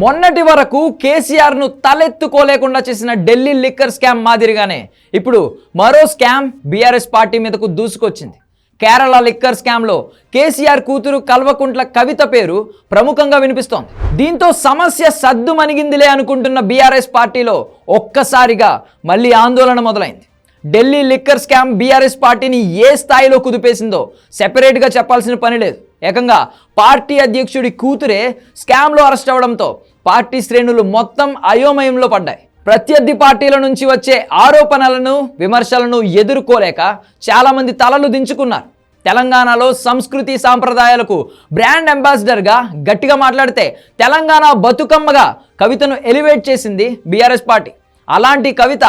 మొన్నటి వరకు కేసీఆర్ను తలెత్తుకోలేకుండా చేసిన ఢిల్లీ లిక్కర్ స్కామ్ మాదిరిగానే ఇప్పుడు మరో స్కామ్ బీఆర్ఎస్ పార్టీ మీదకు దూసుకొచ్చింది. కేరళ లిక్కర్ స్కామ్లో కేసీఆర్ కూతురు కల్వకుంట్ల కవిత పేరు ప్రముఖంగా వినిపిస్తోంది. దీంతో సమస్య సద్దు మణిగిందిలే అనుకుంటున్న బీఆర్ఎస్ పార్టీలో ఒక్కసారిగా మళ్ళీ ఆందోళన మొదలైంది. ఢిల్లీ లిక్కర్ స్కామ్ బీఆర్ఎస్ పార్టీని ఏ స్థాయిలో కుదిపేసిందో సెపరేట్గా చెప్పాల్సిన పని లేదు. ఏకంగా పార్టీ అధ్యక్షుడి కూతురే స్కామ్లో అరెస్ట్ అవ్వడంతో పార్టీ శ్రేణులు మొత్తం అయోమయంలో పడ్డాయి. ప్రత్యర్థి పార్టీల నుంచి వచ్చే ఆరోపణలను విమర్శలను ఎదుర్కోలేక చాలామంది తలలు దించుకున్నారు. తెలంగాణలో సంస్కృతి సాంప్రదాయాలకు బ్రాండ్ అంబాసిడర్గా గట్టిగా మాట్లాడితే తెలంగాణ బతుకమ్మగా కవితను ఎలివేట్ చేసింది బీఆర్ఎస్ పార్టీ. అలాంటి కవిత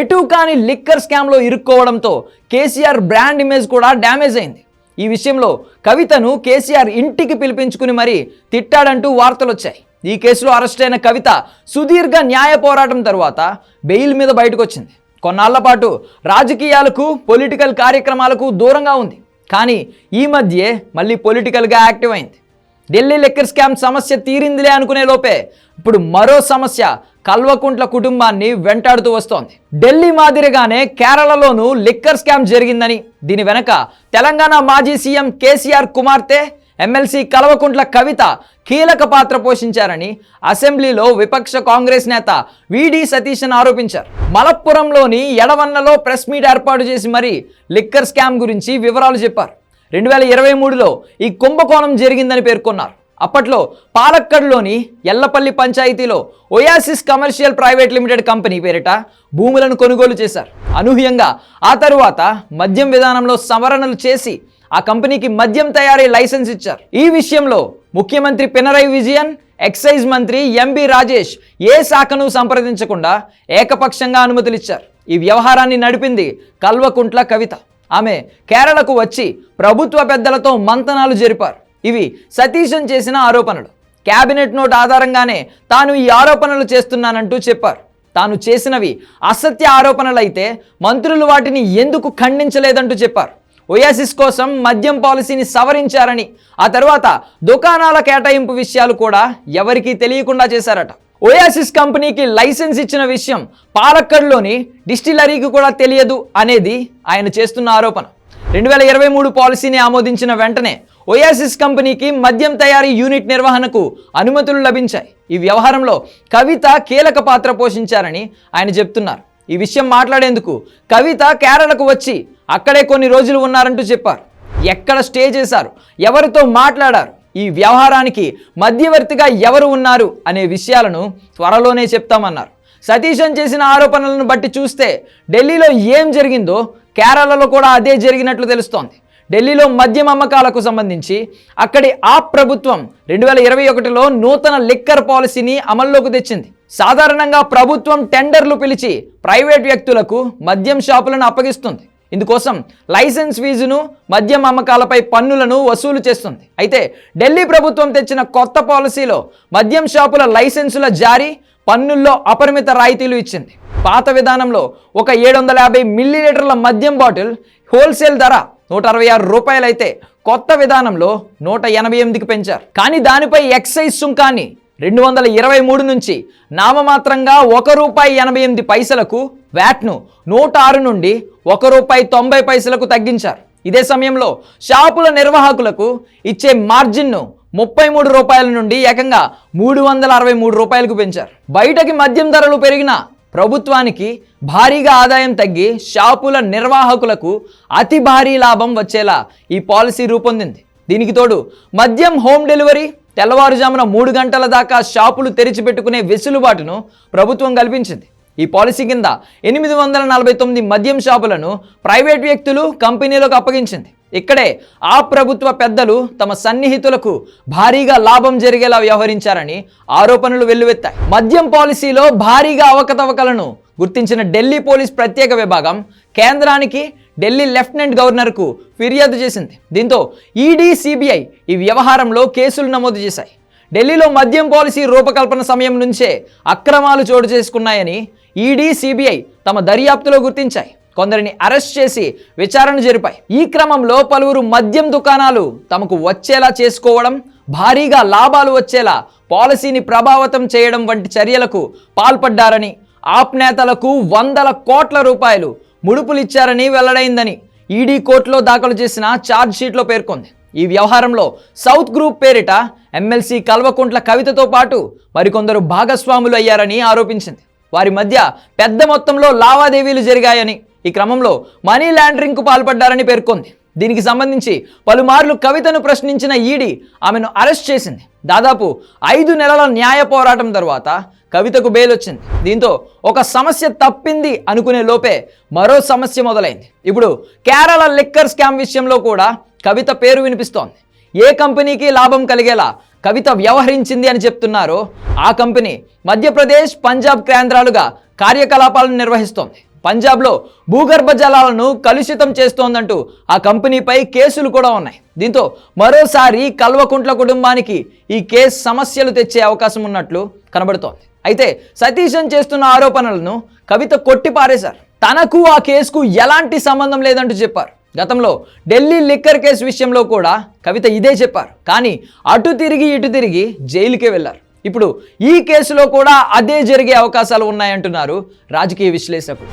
ఎటు కాని లిక్కర్ స్కామ్లో ఇరుక్కోవడంతో కేసీఆర్ బ్రాండ్ ఇమేజ్ కూడా డ్యామేజ్ అయింది. ఈ విషయంలో కవితను కేసీఆర్ ఇంటికి పిలిపించుకుని మరీ తిట్టాడంటూ వార్తలు వచ్చాయి ఈ కేసులో అరెస్ట్ అయిన కవిత సుదీర్ఘ న్యాయ పోరాటం తరువాత బెయిల్ మీద బయటకు వచ్చింది కొన్నాళ్ళ పాటు రాజకీయాలకు పొలిటికల్ కార్యక్రమాలకు దూరంగా ఉంది. కానీ ఈ మధ్యే మళ్ళీ పొలిటికల్గా యాక్టివ్ అయింది. ఢిల్లీ లిక్కర్ స్కామ్ సమస్య తీరిందిలే అనుకునే లోపే ఇప్పుడు మరో సమస్య కల్వకుంట్ల కుటుంబాన్ని వెంటాడుతూ వస్తోంది. ఢిల్లీ మాదిరిగానే కేరళలోనూ లిక్కర్ స్కామ్ జరిగిందని దీని వెనక తెలంగాణ మాజీ సీఎం కేసీఆర్ కుమార్తె ఎమ్మెల్సీ కల్వకుంట్ల కవిత కీలక పాత్ర పోషించారని అసెంబ్లీలో విపక్ష కాంగ్రెస్ నేత విడి సతీశన్ ఆరోపించారు. మలప్పురంలోని ఎడవన్నలో ప్రెస్ మీట్ ఏర్పాటు చేసి మరీ లిక్కర్ స్కామ్ గురించి వివరాలు చెప్పారు. రెండు వేల ఇరవై మూడులో ఈ కుంభకోణం జరిగిందని పేర్కొన్నారు. అప్పట్లో పాలక్కడ్లోని ఎల్లపల్లి పంచాయతీలో Oasis commercial private limited company పేరిట భూములను కొనుగోలు చేశారు. అనూహ్యంగా ఆ తరువాత మద్యం విధానంలో సవరణలు చేసి ఆ కంపెనీకి మద్యం తయారీ లైసెన్స్ ఇచ్చారు. ఈ విషయంలో ముఖ్యమంత్రి పినరై విజయన్ ఎక్సైజ్ మంత్రి ఎంబి రాజేష్ ఏ శాఖను సంప్రదించకుండా ఏకపక్షంగా అనుమతులు ఇచ్చారు ఈ వ్యవహారాన్ని నడిపింది కల్వకుంట్ల కవిత. ఆమె కేరళకు వచ్చి ప్రభుత్వ పెద్దలతో మంతనాలు జరిపారు. ఇవి సతీశన్ చేసిన ఆరోపణలు. క్యాబినెట్ నోట్ ఆధారంగానే తాను ఈ ఆరోపణలు చేస్తున్నానంటూ చెప్పారు. తాను చేసినవి అసత్య ఆరోపణలైతే మంత్రులు వాటిని ఎందుకు ఖండించలేదంటూ చెప్పారు. ఒయాసిస్ కోసం మద్యం పాలసీని సవరించారని ఆ తర్వాత దుకాణాల కేటాయింపు విషయాలు కూడా ఎవరికీ తెలియకుండా చేశారట. ఒయాసిస్ కంపెనీకి లైసెన్స్ ఇచ్చిన విషయం పాలక్కడ్లోని డిస్టిలరీకి కూడా తెలియదు అనేది ఆయన చేస్తున్న ఆరోపణ. రెండు వేల ఇరవై మూడు పాలసీని ఆమోదించిన వెంటనే ఒయాసిస్ కంపెనీకి మద్యం తయారీ యూనిట్ నిర్వహణకు అనుమతులు లభించాయి. ఈ వ్యవహారంలో కవిత కీలక పాత్ర పోషించారని ఆయన చెప్తున్నారు. ఈ విషయం మాట్లాడేందుకు కవిత కేరళకు వచ్చి అక్కడే కొన్ని రోజులు ఉన్నారంటూ చెప్పారు. ఎక్కడ స్టే చేశారు? ఎవరితో మాట్లాడారు? ఈ వ్యవహారానికి మధ్యవర్తిగా ఎవరు ఉన్నారు అనే విషయాలను త్వరలోనే చెప్తామన్నారు. సతీశన్ చేసిన ఆరోపణలను బట్టి చూస్తే ఢిల్లీలో ఏం జరిగిందో కేరళలో కూడా అదే జరిగినట్లు తెలుస్తోంది. ఢిల్లీలో మద్యం అమ్మకాలకు సంబంధించి అక్కడి ఆ ప్రభుత్వం రెండు వేల ఇరవై ఒకటిలో నూతన లిక్కర్ పాలసీని అమల్లోకి తెచ్చింది. సాధారణంగా ప్రభుత్వం టెండర్లు పిలిచి ప్రైవేట్ వ్యక్తులకు మద్యం షాపులను అప్పగిస్తుంది. ఇందుకోసం లైసెన్స్ ఫీజును మద్యం అమ్మకాలపై పన్నులను వసూలు చేస్తుంది. అయితే ఢిల్లీ ప్రభుత్వం తెచ్చిన కొత్త పాలసీలో మద్యం షాపుల లైసెన్సుల జారీ పన్నుల్లో అపరిమిత రాయితీలు ఇచ్చింది. పాత విధానంలో ఒక ఏడు వందల యాభై మిల్లీలీటర్ల మద్యం బాటిల్ హోల్సేల్ ధర నూట అరవై ఆరు రూపాయలైతే కొత్త విధానంలో నూట ఎనభై ఎనిమిదికి పెంచారు. కానీ దానిపై ఎక్సైజ్ సుంకాన్ని రెండు వందల ఇరవై మూడు నుంచి నామమాత్రంగా ఒక రూపాయి ఎనభై ఎనిమిది పైసలకు వ్యాట్ను నూట ఆరు నుండి ఒక రూపాయి తొంభై పైసలకు తగ్గించారు. ఇదే సమయంలో షాపుల నిర్వాహకులకు ఇచ్చే మార్జిన్ను ముప్పై మూడు రూపాయల నుండి ఏకంగా మూడు వందల అరవై మూడు రూపాయలకు పెంచారు. బయటకి మద్యం ధరలు పెరిగిన ప్రభుత్వానికి భారీగా ఆదాయం తగ్గి షాపుల నిర్వాహకులకు అతి భారీ లాభం వచ్చేలా ఈ పాలసీ రూపొందింది. దీనికి తోడు మద్యం హోమ్ డెలివరీ తెల్లవారుజామున మూడు గంటల దాకా షాపులు తెరిచిపెట్టుకునే వెసులుబాటును ప్రభుత్వం కల్పించింది. ఈ పాలసీ కింద ఎనిమిది వందల నలభై తొమ్మిది మద్యం షాపులను ప్రైవేట్ వ్యక్తులు కంపెనీలకు అప్పగించింది. ఇక్కడే ఆ ప్రభుత్వ పెద్దలు తమ సన్నిహితులకు భారీగా లాభం జరిగేలా వ్యవహరించారని ఆరోపణలు వెల్లువెత్తాయి. మద్యం పాలసీలో భారీగా అవకతవకలను గుర్తించిన ఢిల్లీ పోలీస్ ప్రత్యేక విభాగం కేంద్రానికి ఢిల్లీ లెఫ్టినెంట్ గవర్నర్కు ఫిర్యాదు చేసింది. దీంతో ఈడీ సిబిఐ ఈ వ్యవహారంలో కేసులు నమోదు చేశాయి. ఢిల్లీలో మద్యం పాలసీ రూపకల్పన సమయం నుంచే అక్రమాలు చోటు చేసుకున్నాయని ఈడీ సిబిఐ తమ దర్యాప్తులో గుర్తించాయి. కొందరిని అరెస్ట్ చేసి విచారణ జరిపాయి. ఈ క్రమంలో పలువురు మద్యం దుకాణాలు తమకు వచ్చేలా చేసుకోవడం భారీగా లాభాలు వచ్చేలా పాలసీని ప్రభావితం చేయడం వంటి చర్యలకు పాల్పడ్డారని ఆప్ నేతలకు వందల కోట్ల రూపాయలు ముడుపులిచ్చారని వెల్లడైందని ఈడీ కోర్టులో దాఖలు చేసిన ఛార్జ్ షీట్లో పేర్కొంది. ఈ వ్యవహారంలో సౌత్ గ్రూప్ పేరిట ఎమ్మెల్సీ కల్వకుంట్ల కవితతో పాటు మరికొందరు భాగస్వాములు అయ్యారని ఆరోపించింది. వారి మధ్య పెద్ద మొత్తంలో లావాదేవీలు జరిగాయని ఈ క్రమంలో మనీ లాండరింగ్కు పాల్పడ్డారని పేర్కొంది. దీనికి సంబంధించి పలుమార్లు కవితను ప్రశ్నించిన ఈడీ ఆమెను అరెస్ట్ చేసింది. దాదాపు ఐదు నెలల న్యాయ పోరాటం తర్వాత కవితకు బెయిల్ వచ్చింది దీంతో ఒక సమస్య తప్పింది అనుకునే లోపే మరో సమస్య మొదలైంది. ఇప్పుడు కేరళ లిక్కర్ స్కామ్ విషయంలో కూడా కవిత పేరు వినిపిస్తోంది. ఏ కంపెనీకి లాభం కలిగేలా కవిత వ్యవహరించింది అని చెప్తున్నారు ఆ కంపెనీ మధ్యప్రదేశ్ పంజాబ్ కేంద్రాలుగా కార్యకలాపాలను నిర్వహిస్తోంది. పంజాబ్లో భూగర్భ జలాలను కలుషితం చేస్తోందంటూ ఆ కంపెనీపై కేసులు కూడా ఉన్నాయి. దీంతో మరోసారి కల్వకుంట్ల కుటుంబానికి ఈ కేసు సమస్యలు తెచ్చే అవకాశం ఉన్నట్లు కనబడుతోంది. అయితే సతీశన్ చేస్తున్న ఆరోపణలను కవిత కొట్టిపారేశారు. తనకు ఆ కేసుకు ఎలాంటి సంబంధం లేదంటూ చెప్పారు. గతంలో ఢిల్లీ లిక్కర్ కేసు విషయంలో కూడా కవిత ఇదే చెప్పారు. కానీ అటు తిరిగి ఇటు తిరిగి జైలుకే వెళ్ళారు. ఇప్పుడు ఈ కేసులో కూడా అదే జరిగే అవకాశాలు ఉన్నాయంటున్నారు రాజకీయ విశ్లేషకులు.